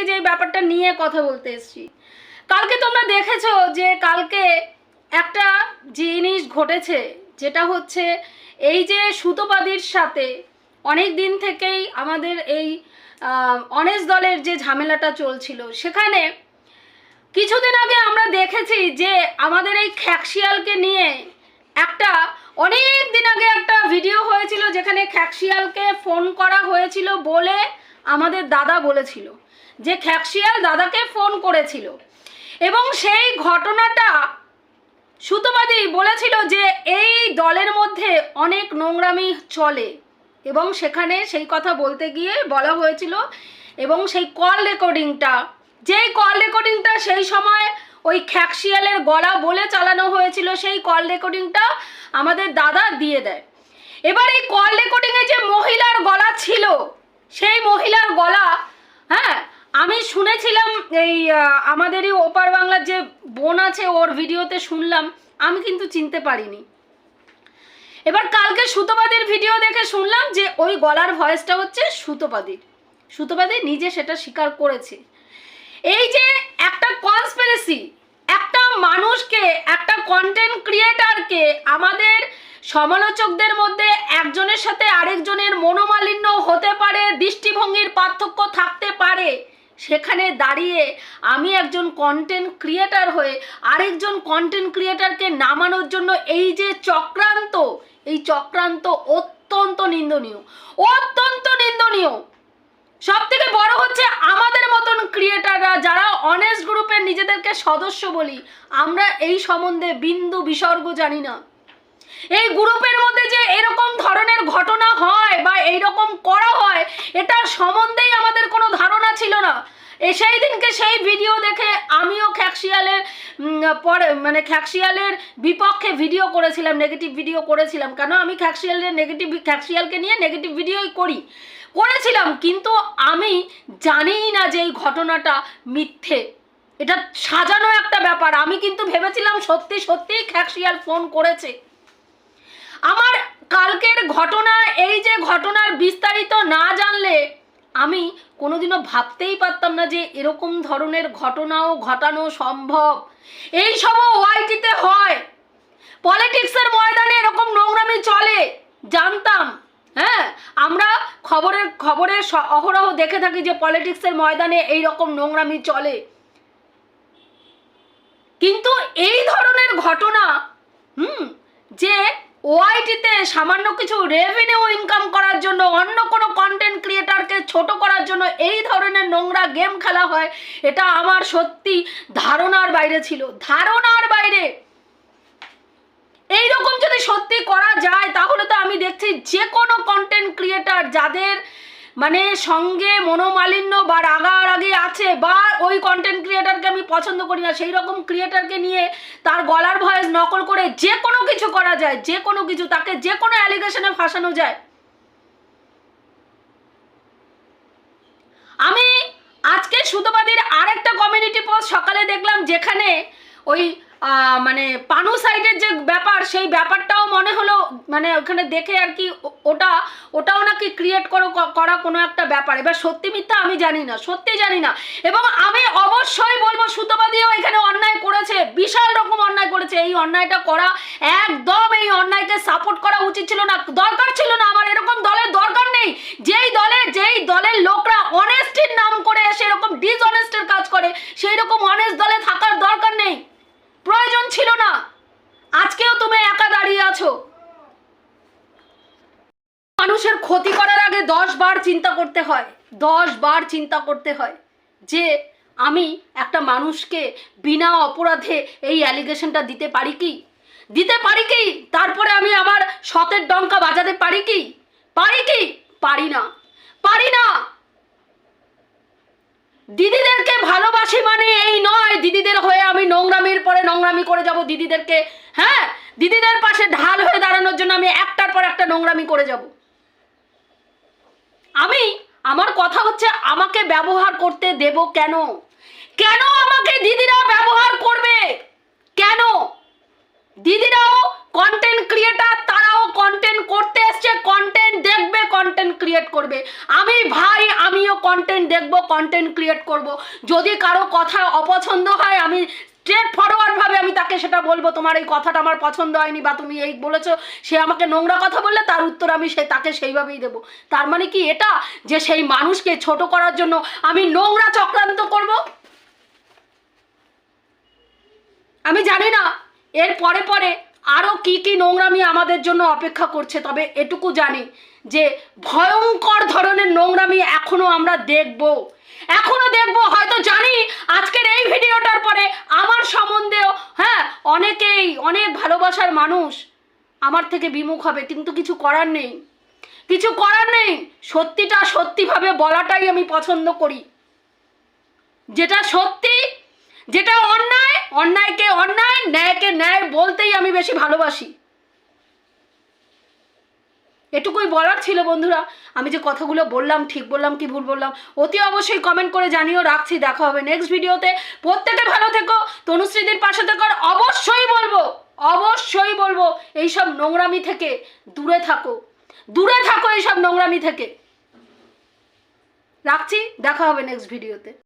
আজকে যে ব্যাপারটা নিয়ে কথা বলতে এসেছি, কালকে তোমরা দেখেছ যে কালকে একটা জিনিস ঘটেছে, যেটা হচ্ছে এই যে সুতোপাদির সাথে অনেক দিন থেকেই আমাদের এই অনেস দলের যে ঝামেলাটা চলছিল, সেখানে কিছুদিন আগে আমরা দেখেছি যে আমাদের এই খ্যাকশিয়ালকে নিয়ে একটা অনেক দিন আগে একটা ভিডিও হয়েছিল, যেখানে খ্যাকশিয়ালকে ফোন করা হয়েছিল বলে আমাদের দাদা বলেছিল। যে খ্যাকশিয়াল দাদাকে ফোন করেছিল। এবং সেই ঘটনাটা সুতোবাদী বলেছিল যে এই দলের মধ্যে অনেক নোংরামি চলে। এবং সেখানে সেই কথা বলতে গিয়ে বলা হয়েছিল এবং সেই কল রেকর্ডিংটা, যেই কল রেকর্ডিংটা সেই সময় ওই খ্যাকশিয়ালের গলা বলে চালানো হয়েছিল, সেই কল রেকর্ডিংটা আমাদের দাদা দিয়ে দেয়। এবার এই কল রেকর্ডিংয়ে যে মহিলার গলা ছিল সেই মহিলার গলা হ্যাঁ আমি শুনেছিলাম এই আমাদেরই ওপার বাংলার যে বোন আছে, ওর ভিডিওতে শুনলাম। আমি কিন্তু চিনতে পারিনি। এবার কালকে সুতোপাদির ভিডিও দেখে শুনলাম যে ওই গলার ভয়েসটা হচ্ছে সুতোপাদির। সুতোপাদি নিজে সেটা স্বীকার করেছে। এই যে একটা কনস্পিরেসি একটা মানুষকে, একটা কন্টেন্ট ক্রিয়েটারকে আমাদের সমালোচকদের মধ্যে একজনের সাথে আরেকজনের মনোমালিন্য হতে পারে, দৃষ্টিভঙ্গির পার্থক্য থাকতে পারে সেখানে দাঁড়িয়ে আমি একজন কন্টেন্ট ক্রিয়েটার হয়ে আরেকজন কন্টেন্ট ক্রিয়েটারকে নামানোর জন্য এই যে চক্রান্ত, এই চক্রান্ত অত্যন্ত নিন্দনীয় অত্যন্ত নিন্দনীয়। সব থেকে বড় হচ্ছে আমাদের মতন ক্রিয়েটাররা যারা অনেস্ট গ্রুপের নিজেদেরকে সদস্য বলি, আমরা এই সম্বন্ধে বিন্দু বিসর্গ জানি না। এই গ্রুপের মধ্যে যে এরকম ধরনের ঘটনা হয় বা এইরকম করা হয় এটা সম্বন্ধেই আমাদের কোনো ধারণা ছিল না এ সেই দিনকে সেই ভিডিও দেখে আমিও খ্যাকশিয়ালের পরে মানে খ্যাকশিয়ালের বিপক্ষে ভিডিও করেছিলাম নেগেটিভ ভিডিও করেছিলাম। কেন? আমি খ্যাকশিয়ালের নেগেটিভ খ্যাকশিয়ালকে নিয়ে নেগেটিভ ভিডিওই করি। করেছিলাম, কিন্তু আমি জানিই না যে এই ঘটনাটা মিথ্যে। এটা সাজানো একটা ব্যাপার। আমি কিন্তু ভেবেছিলাম সত্যি, সত্যিই খ্যাকশিয়াল ফোন করেছে। আমার কালকের ঘটনা, এই যে ঘটনার বিস্তারিত না জানলে আমি কোনোদিনও ভাবতেই পারতাম না যে এরকম ধরনের ঘটনাও ঘটানো সম্ভব। এই সবও ওয়াইটিতে হয়। পলিটিক্সের ময়দানে এরকম নোংরামি চলে, জানতাম। হ্যাঁ আমরা খবরের খবরে স- অহরহ দেখে থাকি যে পলিটিক্সের ময়দানে এই রকম নোংরামি চলে। কিন্তু এই ধরনের ঘটনা, হুম, যে ওআইটিতে সামান্য কিছু রেভিনিউ ইনকাম করার জন্য, অন্য কোনো কন্টেন্ট ক্রিয়েটারকে ছোট করার জন্য এই ধরনের নোংরা গেম খেলা হয়, এটা আমার সত্যি ধারণার বাইরে ছিল, ধারণার বাইরে। এইরকম যদি সত্যি করা যায়, তাহলে তো আমি দেখছি যে কোনো কন্টেন্ট ক্রিয়েটার যাদের মানে সঙ্গে মনোমালিন্য বা রাগা রাগারাগি আছে বা ওই কন্টেন্ট ক্রিয়েটারকে আমি পছন্দ করি না সেই রকম ক্রিয়েটারকে নিয়ে তার গলার ভয়েস নকল করে যে কোনো কিছু করা যায়, যে কোনো কিছু, তাকে যে কোনো অ্যালিগেশনে ফাঁসানো যায়। আমি আজকে সুতোবাদীর আরেকটা কমিউনিটি পোস্ট সকালে দেখলাম যেখানে ওই মানে পানু সাইডের যে ব্যাপার, সেই ব্যাপারটাও মনে হলো মানে ওখানে দেখে আর কি ওটা, ওটাও নাকি ক্রিয়েট করো করা কোনো একটা ব্যাপার। এবার সত্যি মিথ্যা আমি জানি না, সত্যি জানি না। এবং আমি অবশ্যই বলব সুতোবাদীও এখানে অন্যায় করেছে, বিশাল রকম অন্যায় করেছে। এই অন্যায়টা করা, একদম এই অন্যায়কে সাপোর্ট করা উচিত ছিল না, দরকার ছিল না আমার এরকম দলের দরকার নেই যেই দলে যেই দলের লোকরা অনেস্টির নাম করে এসে এরকম ডিসঅনেস্টের কাজ করে সেই রকম অনেস্ট দলে থাকার দরকার নেই প্রয়োজন ছিল না আজকেও তুমি একা দাঁড়িয়ে আছো মানুষের ক্ষতি করার আগে দশ বার চিন্তা করতে হয়, দশ বার চিন্তা করতে হয় যে আমি একটা মানুষকে বিনা অপরাধে এই অ্যালিগেশনটা দিতে পারি কি? দিতে পারি কি? তারপরে আমি আমার সতের ডঙ্কা বাজাতে পারি কি? পারি কি? পারি না। পারি না। দিদিদেরকে ভালোবাসি মানে এই নয়, দিদিদের হয়ে আমি নোংরামির পরে নোংরামি করে যাব দিদিদেরকে। হ্যাঁ দিদিদের পাশে ঢাল হয়ে দাঁড়ানোর জন্য আমি একটার পর একটা নোংরামি করে যাব। আমি আমার কথা হচ্ছে আমাকে ব্যবহার করতে দেব কেন? কেন আমাকে দিদিরা ব্যবহার করবে? কেন? দিদিরাও কন্টেন্ট ক্রিয়েটার তারাও কন্টেন্ট করতে এসছে কন্টেন্ট দেখবে কন্টেন্ট ক্রিয়েট করবে। আমি ভাই, আমিও কন্টেন্ট দেখব কন্টেন্ট ক্রিয়েট করব। যদি কারও কথা অপছন্দ হয়, আমি স্ট্রেট ফরওয়ার্ড ভাবে আমি তাকে সেটা বলব, তোমার এই কথাটা আমার পছন্দ হয়নি বা তুমি এই বলেছ, সে আমাকে নোংরা কথা বললে তার উত্তর আমি সে তাকে সেইভাবেই দেবো। তার মানে কি এটা? যে সেই মানুষকে ছোট করার জন্য আমি নোংরা চক্রান্ত করব? আমি জানি না। এর পরে পরে আরও কি কি নোংরামি আমাদের জন্য অপেক্ষা করছে, তবে এটুকু জানি যে ভয়ঙ্কর ধরনের নোংরামি এখনও আমরা দেখব। এখনও দেখব, হয়তো জানি আজকের এই ভিডিওটার পরে আমার সম্বন্ধেও হ্যাঁ অনেকেই অনেক ভালোবাসার মানুষ আমার থেকে বিমুখ হবে, কিন্তু কিছু করার নেই। কিছু করার নেই, সত্যিটা সত্যিভাবে বলাটাই আমি পছন্দ করি। যেটা সত্যি যেটা অন্যায়, অন্যায়কে অন্যায়, ন্যায়কে ন্যায় বলতেই আমি বেশি ভালোবাসি। এটুকুই বলার ছিল বন্ধুরা। আমি যে কথাগুলো বললাম, ঠিক বললাম কি ভুল বললাম, অতি অবশ্যই কমেন্ট করে জানিও। রাখছি, দেখা হবে নেক্সট ভিডিওতে প্রত্যেকে ভালো থেকো। তনুশ্রীদের পাশে থেকো। অবশ্যই বলব অবশ্যই বলব, এইসব নোংরামি থেকে দূরে থাকো। দূরে থাকো এইসব নোংরামি থেকে। রাখছি, দেখা হবে নেক্সট ভিডিওতে